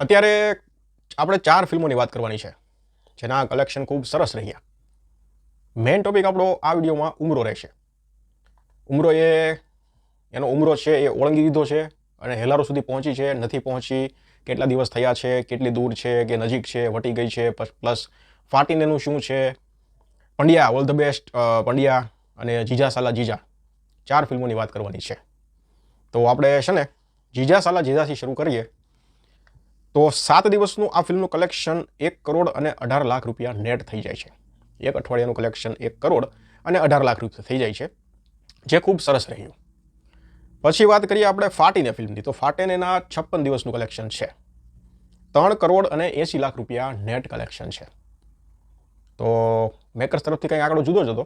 અત્યારે આપણે ચાર ફિલ્મોની વાત કરવાની છે, જેના કલેક્શન ખૂબ સરસ રહ્યા. મેઇન ટોપિક આપણો આ વિડીયોમાં ઉમરો રહેશે. ઉમરો એ, એનો ઉમરો છે, એ ઓળંગી દીધો છે અને હેલારો સુધી પહોંચી છે, નથી પહોંચી, કેટલા દિવસ થયા છે, કેટલી દૂર છે, કે નજીક છે, વટી ગઈ છે પ્લસ ફાટીને એનું શું છે? Pandya, all the best Pandya અને જીજા સાલા જીજા. ચાર ફિલ્મોની વાત કરવાની છે. તો આપણે છે ને જીજા સાલા જીજાથી શરૂ કરીએ. તો સાત દિવસનું આ ફિલ્મનું કલેક્શન એક કરોડ અને અઢાર લાખ રૂપિયા નેટ થઈ જાય છે. એક અઠવાડિયાનું કલેક્શન એક કરોડ અને અઢાર લાખ રૂપિયા થઈ જાય છે, જે ખૂબ સરસ રહ્યું. પછી વાત કરીએ આપણે ફાટીને ફિલ્મની. તો ફાટેનેના છપ્પન દિવસનું કલેક્શન છે. ત્રણ કરોડ અને એંસી લાખ રૂપિયા નેટ કલેક્શન છે. તો મેકર્સ તરફથી કંઈ આંકડો જુદો જ હતો.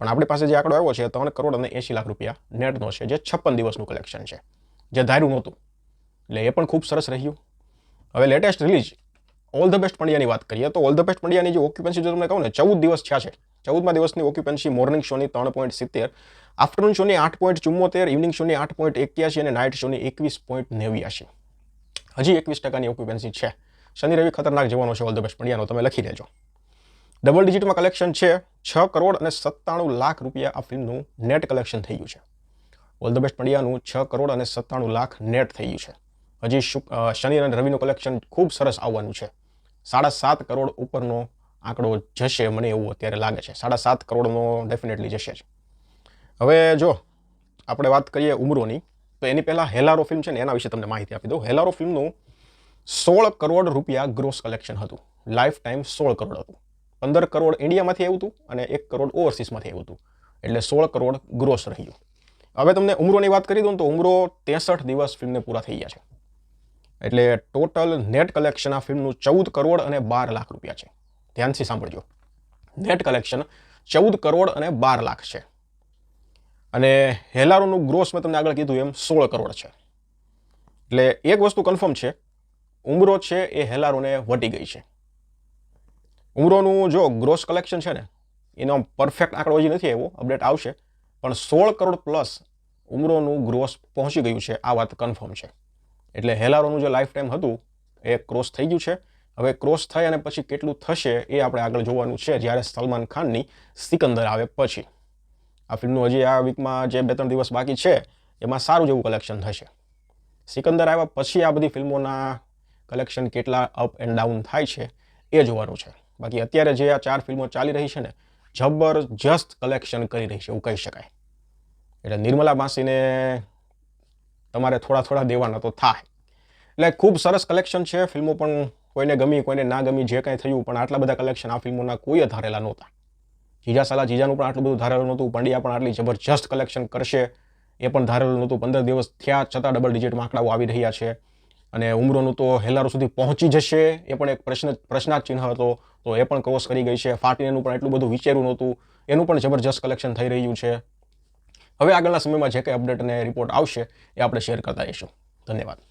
પણ આપણી પાસે જે આંકડો આવ્યો છે, ત્રણ કરોડ અને એંસી લાખ રૂપિયા નેટનો છે, જે છપ્પન દિવસનું કલેક્શન છે, જે ધાર્યું નહોતું. એટલે એ પણ ખૂબ સરસ રહ્યું. હવે latest release all the best પંડ્યાની વાત કરીએ તો ઓલ ધ બેસ્ટ પંડ્યાની જે ઓક્યુપન્સી જો તમને કહું ને, ચૌદ દિવસ થયા છે. ચૌદમા દિવસની ઓક્યુપન્સી મોર્નિંગ શોની ત્રણ પોઈન્ટ સિત્તેર આફ્ટરનૂન શોની આઠ પોઈન્ટ ચુમ્મોતેર ઇવનિંગ શોની આઠ પોઈન્ટ એક્યાસી અને નાઇટ શોની એકવીસ પોઈન્ટ નેવ્યાસી. હજી એકવીસ ટકાની ઓક્યુપન્સી છે. શનિ, રવિ ખતરનાક જવાનો છે ઓલ ધ બેસ્ટ પંડ્યાનો તમે લખી લેજો ડબલ ડિજિટમાં કલેક્શન છે, છ કરોડ અને સત્તાણું લાખ રૂપિયા આ ફિલ્મનું નેટ કલેક્શન થઈ ગયું છે. ઓલ ધ બેસ્ટ પંડ્યાનું છ કરોડ અને સત્તાણું લાખ નેટ થઈ ગયું છે. હજી શનિ અને રવિનું કલેક્શન ખૂબ સરસ આવવાનું છે. સાડા સાત કરોડ ઉપરનો આંકડો જશે મને એવું અત્યારે લાગે છે. સાડા સાત કરોડનો ડેફિનેટલી જશે જ. હવે જો આપણે વાત કરીએ ઉમરોની, તો એની પહેલાં હેલારો ફિલ્મ છે ને, એના વિશે તમને માહિતી આપી દઉં. હેલારો ફિલ્મનું સોળ કરોડ રૂપિયા ગ્રોસ કલેક્શન હતું. લાઈફ ટાઈમ સોળ કરોડ હતું. પંદર કરોડ ઇન્ડિયામાંથી આવ્યું હતું અને એક કરોડ ઓવરસીઝમાંથી આવ્યું હતું. એટલે સોળ કરોડ ગ્રોસ રહ્યું. હવે તમને ઉમરોની વાત કરી દઉં તો ઉમરો ત્રેસઠ દિવસ ફિલ્મને પૂરા થઈ ગયા છે. એટલે ટોટલ નેટ કલેક્શન આ ફિલ્મનું ચૌદ કરોડ અને બાર લાખ રૂપિયા છે. ધ્યાનથી સાંભળજો. નેટ કલેક્શન ચૌદ કરોડ અને બાર લાખ છે. અને હેલારોનું ગ્રોસ મેં તમને આગળ કીધું એમ સોળ કરોડ છે. એટલે એક વસ્તુ કન્ફર્મ છે, ઉમરો છે એ હેલારોને વટી ગઈ છે. ઉમરોનું જો ગ્રોસ કલેક્શન છે ને, એનો પરફેક્ટ આંકડો હજી નથી આવ્યો અપડેટ આવશે. પણ સોળ કરોડ પ્લસ ઉમરોનું ગ્રોસ પહોંચી ગયું છે, આ વાત કન્ફર્મ છે. એટલે હેલારોનું જે લાઈફ ટાઈમ હતું, એ ક્રોસ થઈ ગયું છે. હવે ક્રોસ થઈ અને પછી કેટલું થશે એ આપણે આગળ જોવાનું છે જ્યારે સલમાન ખાનની સિકંદર આવે પછી. આ ફિલ્મનું હજી આ વીકમાં જે બે ત્રણ દિવસ બાકી છે, એમાં સારું જેવું કલેક્શન થશે. સિકંદર આવ્યા પછી આ બધી ફિલ્મોના કલેક્શન કેટલા અપ એન્ડ ડાઉન થાય છે, એ જોવાનું છે. બાકી અત્યારે જે આ ચાર ફિલ્મો ચાલી રહી છે ને, જબરજસ્ત કલેક્શન કરી રહી છે, એવું કહી શકાય. એટલે નિર્મલા માસીને તમારે થોડા થોડા દેવાના તો થાય. એટલે ખૂબ સરસ કલેક્શન છે. ફિલ્મો પણ કોઈને ગમી, કોઈને ના ગમી, જે કાંઈ થયું, પણ આટલા બધા કલેક્શન આ ફિલ્મોના કોઈ ધારેલા નહોતા. જીજા સાલા જીજાનું પણ આટલું બધું ધારેલું નહોતું, પંડ્યા પણ આટલી જબરજસ્ત કલેક્શન કરશે. એ પણ ધારેલું નહોતું. પંદર દિવસ થયા છતાં ડબલ ડિજિટમાં આંકડાઓ આવી રહ્યા છે. અને ઉમરોનું તો હેલારો સુધી પહોંચી જશે, એ પણ એક પ્રશ્ન, પ્રશ્નાર્થ ચિહ્ન હતો. તો એ પણ ક્રોસ કરી ગઈ છે. ફાટીનું પણ એટલું બધું વિચાર્યું નહોતું. એનું પણ જબરજસ્ત કલેક્શન થઈ રહ્યું છે. હવે આગળના સમયમાં જે કંઈ અપડેટ અને રિપોર્ટ આવશે એ આપણે શેર કરતા રહીશું. ધન્યવાદ.